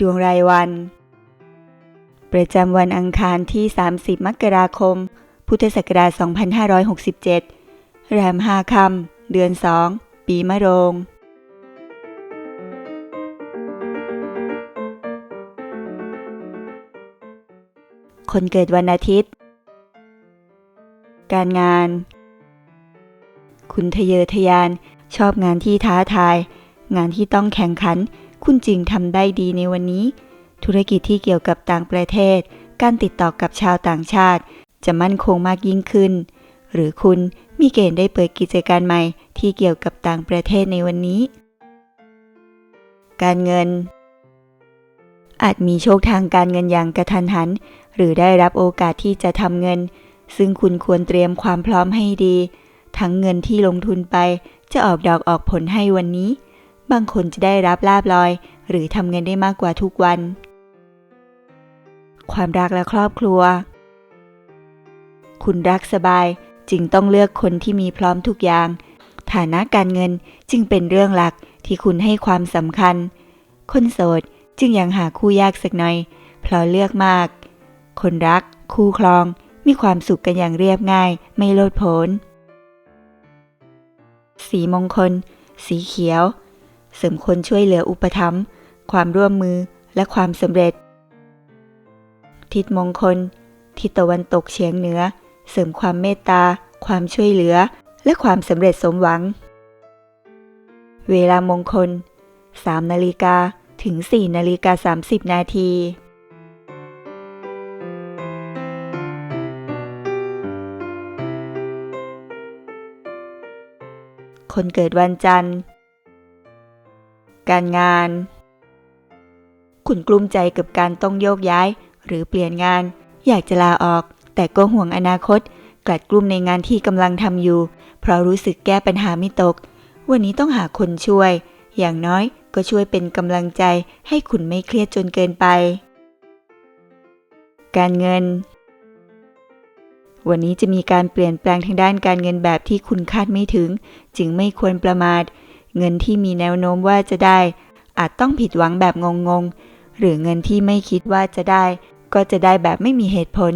ดวงรายวัน ประจำวันอังคารที่ 30 มกราคม พุทธศักราช 2567 แรม5คำเดือน2ปีมะโรงคนเกิดวันอาทิตย์ การงาน คุณทะเยอทะยานชอบงานที่ท้าทาย งานที่ต้องแข่งขัน คุณจึงทำได้ดีในวันนี้ ธุรกิจที่เกี่ยวกับต่างประเทศ การติดต่อกับชาวต่างชาติ จะมั่นคงมากยิ่งขึ้น หรือคุณมีเกณฑ์ได้เปิดกิจการใหม่ที่เกี่ยวกับต่างประเทศในวันนี้ การเงิน อาจมีโชคทางการเงินอย่างกระทันหัน หรือได้รับโอกาสที่จะทำเงิน ซึ่งคุณควรเตรียมความพร้อมให้ดี ทั้งเงินที่ลงทุนไปจะออกดอกออกผลให้วันนี้ บางคนจะได้รับลาบลอย หรือทำเงินได้มากกว่าทุกวัน ความรักและครอบครัว คุณรักสบายจึงต้องเลือกคนที่มีพร้อมทุกอย่าง ฐานะการเงินจึงเป็นเรื่องหลักที่คุณให้ความสำคัญ คนโสดจึงยังหาคู่ยากสักหน่อย เพราะเลือกมาก คนรัก คู่ครอง มีความสุขกันอย่างเรียบง่าย ไม่โลดโผนสีมงคล สีเขียว เสริมคนช่วยเหลืออุปถัมภ์ความร่วมมือและความสำเร็จ ทิศมงคล ทิศตะวันตกเฉียงเหนือ เสริมความเมตตา ความช่วยเหลือ และความสำเร็จสมหวัง เวลามงคล 3 นาฬิกาถึง 4 นาฬิกา 30 นาทีคนเกิดวันจันทร์ การงาน คุณกลุ้มใจกับการต้องโยกย้าย หรือเปลี่ยนงาน อยากจะลาออก แต่ก็ห่วงอนาคต กลัดกลุ้มในงานที่กำลังทำอยู่ เพราะรู้สึกแก้ปัญหาไม่ตก วันนี้ต้องหาคนช่วย อย่างน้อยก็ช่วยเป็นกำลังใจให้คุณไม่เครียดจนเกินไป การเงิน วันนี้จะมีการเปลี่ยนแปลงทางด้านการเงินแบบที่คุณคาดไม่ถึง จึงไม่ควรประมาท เงินที่มีแนวโน้มว่าจะได้ อาจต้องผิดหวังแบบงงๆ หรือเงินที่ไม่คิดว่าจะได้ ก็จะได้แบบไม่มีเหตุผล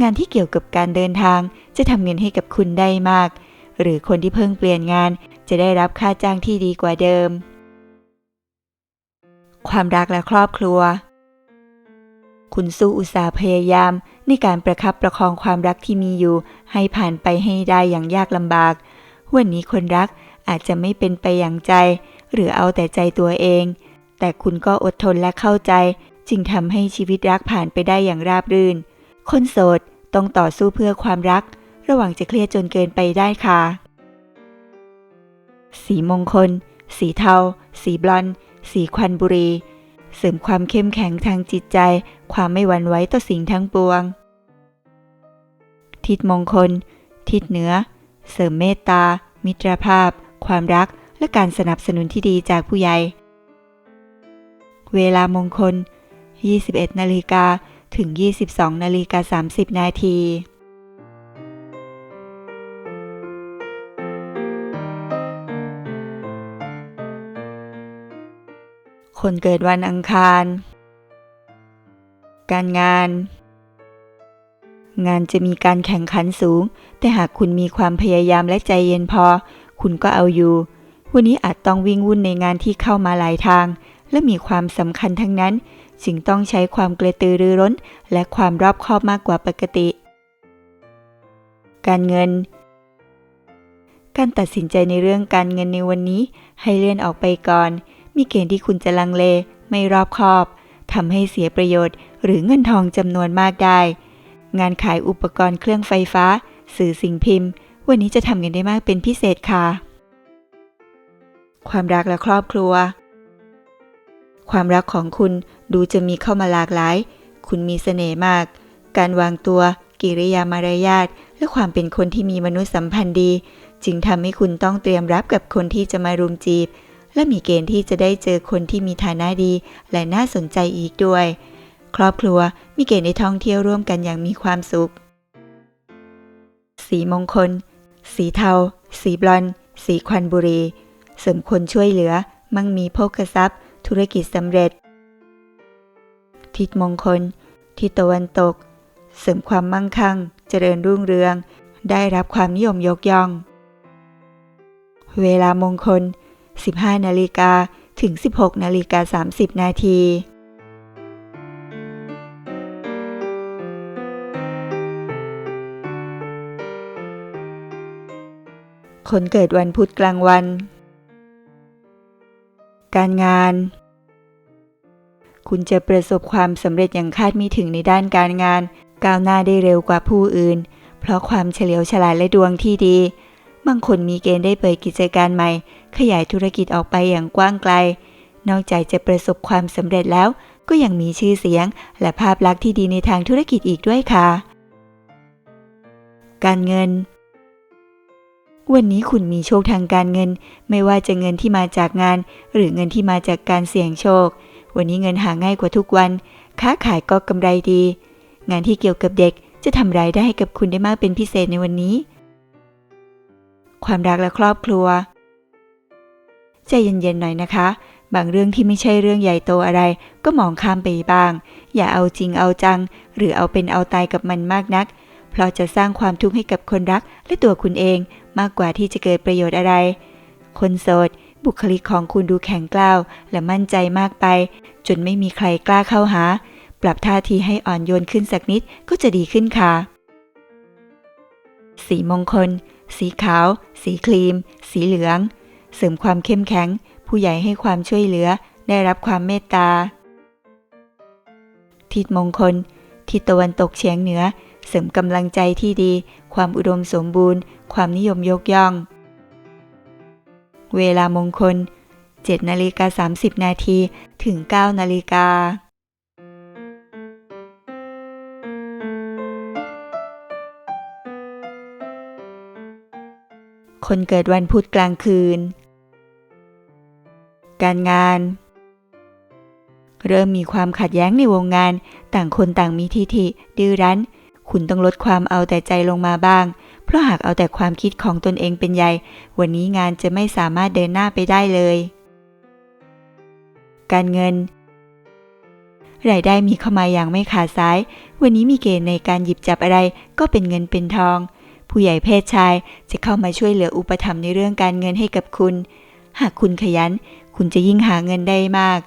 งานที่เกี่ยวกับการเดินทางจะทำเงินให้กับคุณได้มาก หรือคนที่เพิ่งเปลี่ยนงานจะได้รับค่าจ้างที่ดีกว่าเดิม ความรักและครอบครัว คุณสู้อุตสาห์พยายาม ในการประคับประคองความรักที่มีอยู่ ให้ผ่านไปให้ได้อย่างยากลำบาก วันนี้คนรัก อาจจะไม่เป็นไปอย่างใจ หรือเอาแต่ใจตัวเอง แต่คุณก็อดทนและเข้าใจ จึงทำให้ชีวิตรักผ่านไปได้อย่างราบรื่น คนโสดต้องต่อสู้เพื่อความรัก ระหว่างจะเครียดจนเกินไปได้ค่ะ สีมงคล สีเทา สีบลอนสีควันบุรี เสริมความเข้มแข็งทางจิตใจ ความไม่หวั่นไหวต่อสิ่งทั้งปวง ทิศมงคล ทิศเหนือ เสริมเมตตา มิตรภาพ ความรักและการสนับสนุนที่ดีจากผู้ใหญ่ เวลามงคล 21 นาฬิกาถึง 22 นาฬิกา 30 นาทีคนเกิดวันอังคาร การงาน งานจะมีการแข่งขันสูง แต่หากคุณมีความพยายามและใจเย็นพอ คุณก็เอาอยู่ วันนี้อาจต้องวิ่งวุ่นในงานที่เข้ามาหลายทาง และมีความสำคัญทั้งนั้น จึงต้องใช้ความกระตือรือร้น และความรอบคอบมากกว่าปกติ การเงิน การตัดสินใจในเรื่องการเงินในวันนี้ ให้เลื่อนออกไปก่อน มีเกณฑ์ที่คุณจะลังเล ไม่รอบคอบทำให้เสียประโยชน์ หรือเงินทองจำนวนมากได้ งานขายอุปกรณ์เครื่องไฟฟ้า สื่อสิ่งพิมพ์ วันนี้จะทำเงินได้มากเป็นพิเศษค่ะ ความรักและครอบครัว ความรักของคุณดูจะมีเข้ามาหลากหลาย คุณมีเสน่ห์มาก การวางตัว กิริยามารยาท และความเป็นคนที่มีมนุษยสัมพันธ์ดี จึงทำให้คุณต้องเตรียมรับกับคนที่จะมารุมจีบ และมีเกณฑ์ที่จะได้เจอคนที่มีฐานะดี และน่าสนใจอีกด้วย ครอบครัวมีเกณฑ์ในท่องเที่ยวร่วมกันอย่างมีความสุขสีมงคล สีเทา สีบลอนสีควันบุรี เสริมคนช่วยเหลือ มั่งมีโภคทรัพย์ ธุรกิจสำเร็จ ทิศมงคล ทิศตะวันตก เสริมความมั่งคั่ง เจริญรุ่งเรือง ได้รับความนิยมยกย่อง เวลามงคล 15 นาฬิกาถึง 16 นาฬิกา 30 นาที คนเกิดวันพุธกลางวัน การงาน คุณจะประสบความสำเร็จอย่างคาดไม่ถึงในด้านการงาน ก้าวหน้าได้เร็วกว่าผู้อื่น เพราะความเฉลียวฉลาดและดวงที่ดี บางคนมีเกณฑ์ได้เปิดกิจการใหม่ ขยายธุรกิจออกไปอย่างกว้างไกล นอกจากจะประสบความสำเร็จแล้วก็ยังมีชื่อเสียง และภาพลักษณ์ที่ดีในทางธุรกิจอีกด้วยค่ะ การเงิน วันนี้คุณมีโชคทางการเงิน ไม่ว่าจะเงินที่มาจากงาน หรือเงินที่มาจากการเสี่ยงโชค วันนี้เงินหาง่ายกว่าทุกวัน ค้าขายก็กำไรดี งานที่เกี่ยวกับเด็กจะทำรายได้ให้กับคุณได้มากเป็นพิเศษในวันนี้ ความรักและครอบครัว ใจเย็นๆหน่อยนะคะ บางเรื่องที่ไม่ใช่เรื่องใหญ่โตอะไร ก็มองข้ามไปบ้าง อย่าเอาจริงเอาจัง หรือเอาเป็นเอาตายกับมันมากนัก ราะจะสร้างความทุกข์ให้กับคนรักและตัวคุณเองมากกว่าที่จะเกิดประโยชน์อะไร คนโสด บุคลิกของคุณดูแข็งกร้าวและมั่นใจมากไป จนไม่มีใครกล้าเข้าหา ปรับท่าทีให้อ่อนโยนขึ้นสักนิดก็จะดีขึ้นค่ะ สีมงคล สีขาว สีครีม สีเหลือง เสริมความเข้มแข็ง ผู้ใหญ่ให้ความช่วยเหลือ ได้รับความเมตตา ทิศมงคล ทิศตะวันตกเฉียงเหนือ เสริมกำลังใจที่ดี ความอุดมสมบูรณ์ ความนิยมยกย่อง เวลามงคล 7นาฬิกา30 นาทีถึง 9นาฬิกาคนเกิดวันพุธกลางคืน การงาน เริ่มมีความขัดแย้งในวงงาน ต่างคนต่างมีทิฐิดื้อรั้น คุณต้องลดความเอาแต่ใจลงมาบ้าง เพราะหากเอาแต่ความคิดของตนเองเป็นใหญ่ วันนี้งานจะไม่สามารถเดินหน้าไปได้เลย การเงิน รายได้มีเข้ามาอย่างไม่ขาดสาย วันนี้มีเกณฑ์ในการหยิบจับอะไร ก็เป็นเงินเป็นทอง ผู้ใหญ่เพศชายจะเข้ามาช่วยเหลืออุปถัมภ์ในเรื่องการเงินให้กับคุณ หากคุณขยัน คุณจะยิ่งหาเงินได้มาก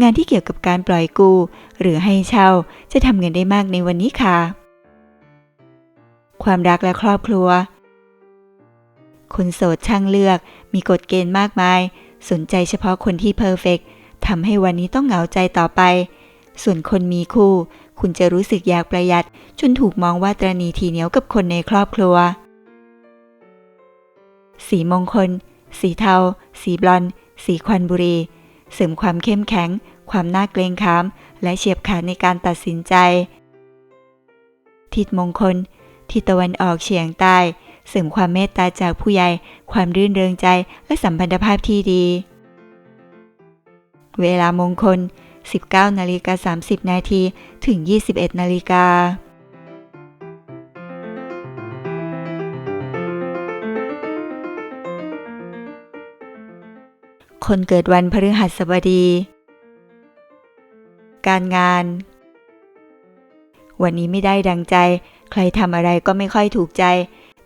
งานที่เกี่ยวกับการปล่อยกู้หรือให้เช่าจะทำเงินได้มากในวันนี้ค่ะ ความรักและครอบครัว คนโสดช่างเลือกมีกฎเกณฑ์มากมาย สนใจเฉพาะคนที่เพอร์เฟกทำให้วันนี้ต้องเหงาใจต่อไป ส่วนคนมีคู่ คุณจะรู้สึกอยากประหยัด จนถูกมองว่าตรณีทีเหนียวกับคนในครอบครัว สีมงคล สีเทา สีบลอน สีควันบุรี เสริมความเข้มแข็ง ความน่าเกรงขาม และเฉียบขาดในการตัดสินใจ ทิศมงคล ทิศตะวันออกเฉียงใต้ เสริมความเมตตาจากผู้ใหญ่ ความรื่นเริงใจ และสัมพันธภาพที่ดี เวลามงคล 19นาฬิกา30 นาทีถึง 21นาฬิกาคนเกิดวันพฤหัสบดี การงาน วันนี้ไม่ได้ดังใจ ใครทำอะไรก็ไม่ค่อยถูกใจ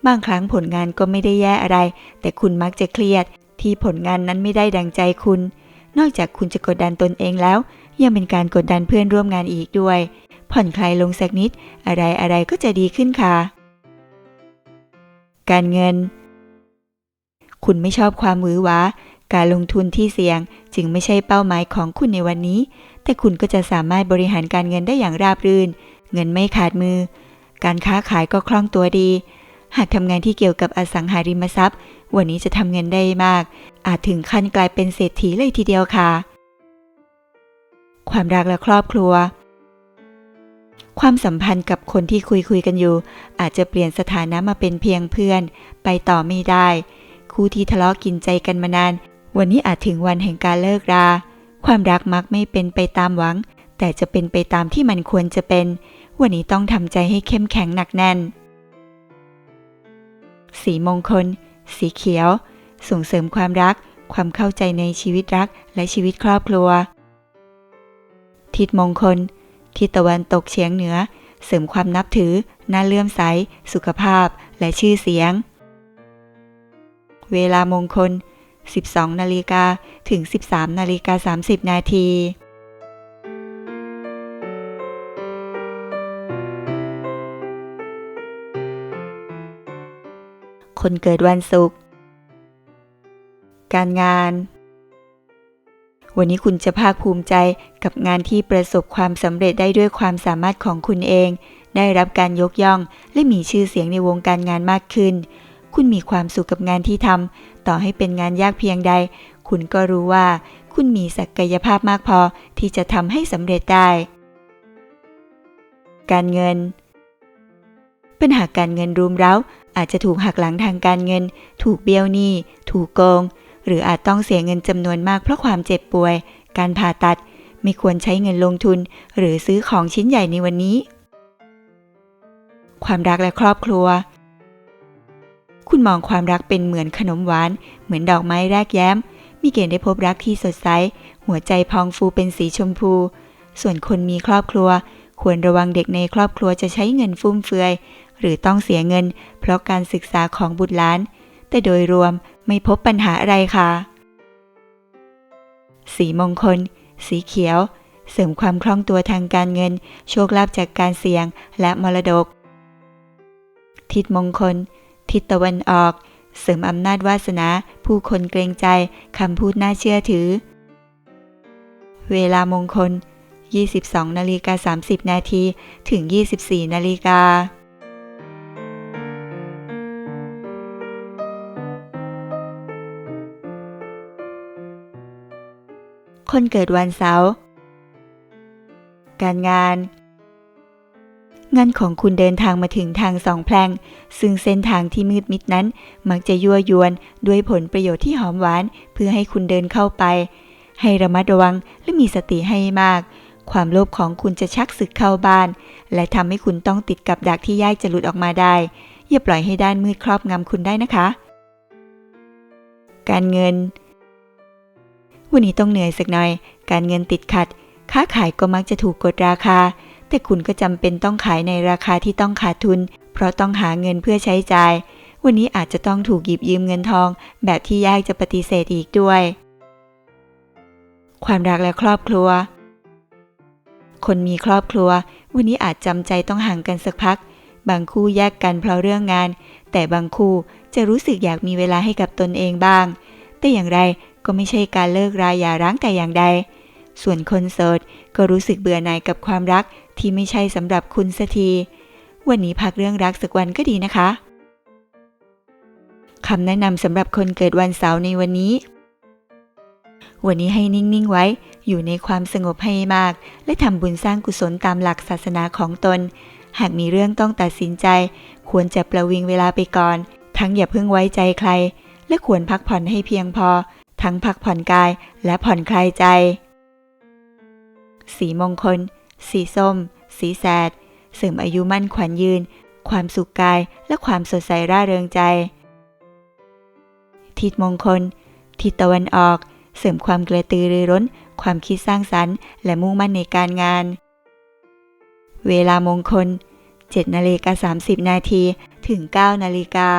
บางครั้งผลงานก็ไม่ได้แย่อะไร แต่คุณมักจะเครียด ที่ผลงานนั้นไม่ได้ดังใจคุณ นอกจากคุณจะกดดันตนเองแล้ว ยังเป็นการกดดันเพื่อนร่วมงานอีกด้วย ผ่อนคลายลงสักนิด อะไรอะไรก็จะดีขึ้นค่ะ การเงิน คุณไม่ชอบความหวือหวาการลงทุนที่เสี่ยงจึงไม่ใช่เป้าหมายของคุณในวันนี้ แต่คุณก็จะสามารถบริหารการเงินได้อย่างราบรื่น เงินไม่ขาดมือ การค้าขายก็คล่องตัวดี หากทำงานที่เกี่ยวกับอสังหาริมทรัพย์ วันนี้จะทำเงินได้มาก อาจถึงขั้นกลายเป็นเศรษฐีเลยทีเดียวค่ะ ความรักและครอบครัว ความสัมพันธ์กับคนที่คุยคุยกันอยู่ อาจจะเปลี่ยนสถานะมาเป็นเพียงเพื่อน ไปต่อไม่ได้ คู่ที่ทะเลาะกินใจกันมานาน วันนี้อาจถึงวันแห่งการเลิกรา ความรักมักไม่เป็นไปตามหวัง แต่จะเป็นไปตามที่มันควรจะเป็น วันนี้ต้องทำใจให้เข้มแข็งหนักแน่น สีมงคล สีเขียว ส่งเสริมความรัก ความเข้าใจในชีวิตรักและชีวิตครอบครัว ทิศมงคล ทิศตะวันตกเฉียงเหนือ เสริมความนับถือ น่าเลื่อมใส สุขภาพ และชื่อเสียง เวลามงคล 12 นาฬิกาถึง 13 นาฬิกา 30 นาที คนเกิดวันศุกร์ การงาน วันนี้คุณจะภาคภูมิใจกับงานที่ประสบความสำเร็จได้ด้วยความสามารถของคุณเอง ได้รับการยกย่องและมีชื่อเสียงในวงการงานมากขึ้น คุณมีความสุขกับงานที่ทำต่อให้เป็นงานยากเพียงใด คุณก็รู้ว่า คุณมีศักยภาพมากพอที่จะทำให้สำเร็จได้ การเงิน ปัญหาการเงินรุมเร้า อาจจะถูกหักหลังทางการเงิน ถูกเบี้ยวหนี้ ถูกโกง หรืออาจต้องเสียเงินจำนวนมากเพราะความเจ็บป่วย การผ่าตัด ไม่ควรใช้เงินลงทุน หรือซื้อของชิ้นใหญ่ในวันนี้ ความรักและครอบครัว คุณมองความรักเป็นเหมือนขนมหวาน เหมือนดอกไม้แรกแย้ม มีเกณฑ์ได้พบรักที่สดใส หัวใจพองฟูเป็นสีชมพู ส่วนคนมีครอบครัวควรระวังเด็กในครอบครัวจะใช้เงินฟุ่มเฟือย หรือต้องเสียเงิน เพราะการศึกษาของบุตรหลาน แต่โดยรวมไม่พบปัญหาอะไรค่ะ สีมงคล สีเขียว เสริมความคล่องตัวทางการเงิน โชคลาภจากการเสี่ยงและมรดก ทิศมงคล ทิศตะวันออก เสริมอำนาจวาสนา ผู้คนเกรงใจคำพูดน่าเชื่อถือ เวลามงคล22นาฬิกา30 นาที ถึง 24นาฬิกา คนเกิดวันเสาร์การงาน งานของคุณเดินทางมาถึงทางสองแพร่งซึ่งเส้นทางที่มืดมิดนั้น มักจะยั่วยวนด้วยผลประโยชน์ที่หอมหวาน เพื่อให้คุณเดินเข้าไป ให้ระมัดระวังและมีสติให้มาก ความโลภของคุณจะชักศึกเข้าบ้าน และทำให้คุณต้องติดกับดักที่ยากจะหลุดออกมาได้ อย่าปล่อยให้ด้านมืดครอบงำคุณได้นะคะ การเงิน วันนี้ต้องเหนื่อยสักหน่อย การเงินติดขัด ค้าขายก็มักจะถูกกดราคา แต่คุณก็จำเป็นต้องขายในราคาที่ต้องขาดทุน เพราะต้องหาเงินเพื่อใช้จ่าย วันนี้อาจจะต้องถูกหยิบยืมเงินทอง แบบที่ยากจะปฏิเสธอีกด้วย ความรักและครอบครัว คนมีครอบครัว วันนี้อาจจำใจต้องห่างกันสักพัก บางคู่แยกกันเพราะเรื่องงาน แต่บางคู่จะรู้สึกอยากมีเวลาให้กับตนเองบ้าง แต่อย่างไร ก็ไม่ใช่การเลิกราอย่าร้างแต่อย่างใด ส่วนคนโสดก็รู้สึกเบื่อหน่ายกับความรักที่ไม่ใช่สำหรับคุณสักที วันนี้พักเรื่องรักสักวันก็ดีนะคะคำแนะนำสำหรับคนเกิดวันเสาร์ในวันนี้ วันนี้ให้นิ่ง ๆ ไว้ อยู่ในความสงบให้มาก และทำบุญสร้างกุศลตามหลักศาสนาของตน หากมีเรื่องต้องตัดสินใจ ควรจะประวิงเวลาไปก่อน ทั้งอย่าเพิ่งไว้ใจใคร และควรพักผ่อนให้เพียงพอ ทั้งพักผ่อนกายและผ่อนคลายใจ สีมงคล สีส้ม สีแสด เสริมอายุมั่นขวัญยืน ความสุขกายและความสดใสร่าเริงใจ ทิศมงคล ทิศตะวันออก เสริมความกระตือรือร้น ความคิดสร้างสรรค์ และมุ่งมั่นในการงาน เวลามงคล7นาฬิกา30 นาทีถึง 9 นาฬิกา